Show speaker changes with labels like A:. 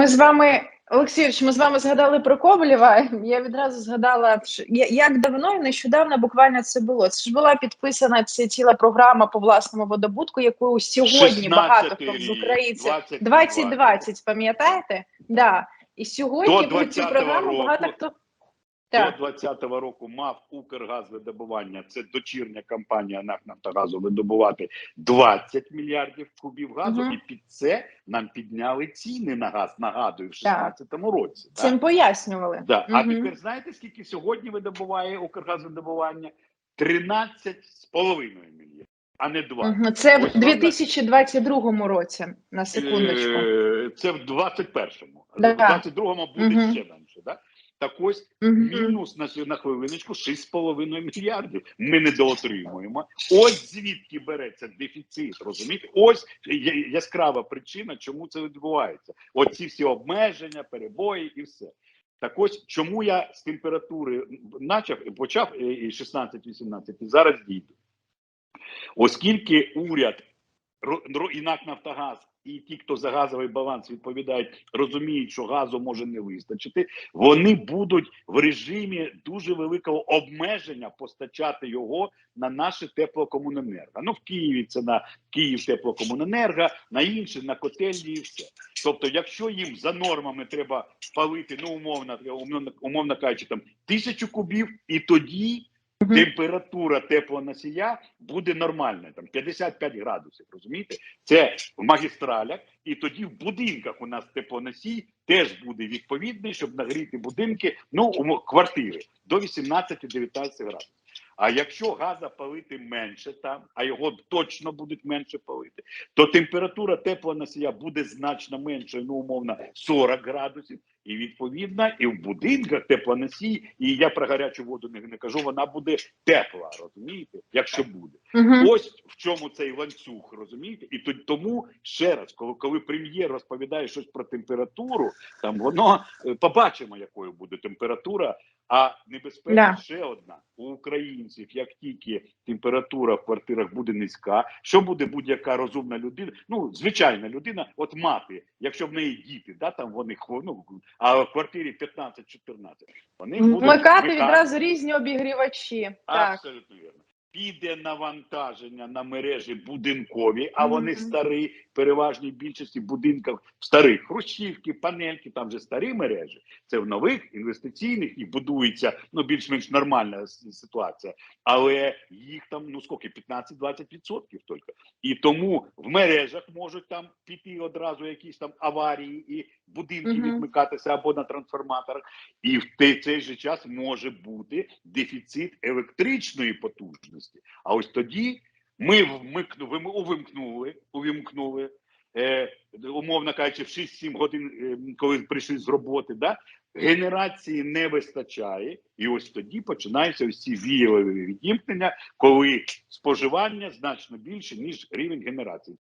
A: Ми з вами, Олексійович, ми з вами згадали про Коболєва. Я відразу згадала, як давно і нещодавно буквально це було. Це ж була підписана ця ціла програма по власному водобутку, яку сьогодні багато хто з українців
B: 20,
A: 2020, пам'ятаєте? Да. І сьогодні про цю
B: 20-го
A: програму багато
B: року.
A: Хто.
B: До 20-го року мав Укргазвидобування, це дочірня компанія НАК «Нафтогазу» видобувати 20 мільярдів кубів газу,
A: Мгм.
B: і під це нам підняли ціни на газ, нагадую, в 16-му році.
A: Цим
B: так?
A: пояснювали.
B: Да. А тепер знаєте, скільки сьогодні видобуває Укргазвидобування? 13 з половиною мільярдів, а не 20.
A: Мгм. Це в
B: Ось вам
A: 2022 році, на секундочку.
B: Е, Це в 21-му.
A: Да.
B: В 22-му буде
A: Мгм.
B: ще? Так ось мінус на, на хвилиночку 6,5 мільярдів. Ми недоотримуємо. Ось звідки береться дефіцит. Розумієте? Ось яскрава причина, чому це відбувається. Оці всі обмеження, перебої і все. Так ось чому я з температури почав почав е, і 16-18, і зараз дійду. Оскільки уряд і НАК Нафтогаз, і ті, хто за газовий баланс відповідають, розуміють, що газу може не вистачити. Вони будуть в режимі дуже великого обмеження постачати його на наше теплокомуненерго. Ну в Києві це на Київ теплокомуненерго, на інші на котельні і все. Тобто, якщо їм за нормами треба палити, ну умовно, умовно, умовно кажучи, там тисячу кубів, і тоді
A: Мгм.
B: температура теплоносія буде нормальна, там 55 градусів. Розумієте? Це в магістралях, і тоді в будинках у нас теплоносій теж буде відповідний, щоб нагріти будинки, ну квартири до 18-19 градусів. А якщо газа палити менше там, а його точно будуть менше палити, то температура теплоносія буде значно меншою, ну умовно 40 градусів. І відповідно, і в будинках теплоносій, і я про гарячу воду не, не кажу, вона буде тепла, розумієте, якщо буде.
A: угу.
B: Ось в чому цей ланцюг, розумієте? І то- тому ще раз, коли, коли прем'єр розповідає щось про температуру, там воно е, побачимо, якою буде температура. А небезпека
A: Да.
B: ще одна у українців, як тільки температура в квартирах буде низька, що буде будь-яка розумна людина, ну звичайна людина, от мати, якщо в неї діти, да там вони ну, а в квартирі 15-14, вони будуть
A: Вмикати відразу різні обігрівачі.
B: Абсолютно. Піде навантаження на мережі будинкові, а вони старі, переважній більшості будинків старих хрущівки, панельки, там же старі мережі. Це в нових інвестиційних і будується ну більш-менш нормальна ситуація. Але їх там ну скільки 15-20% тільки. І тому в мережах можуть там піти одразу якісь там аварії і будинки відмикатися або на трансформаторах. І в цей же час може бути дефіцит електричної потужності. А ось тоді ми вмикнули, ми увімкнули, увімкнули. Е, умовно кажучи, в 6-7 годин, е, коли прийшли з роботи, да, генерації не вистачає, і ось тоді починаються ці віялові відімкнення, коли споживання значно більше ніж рівень генерації.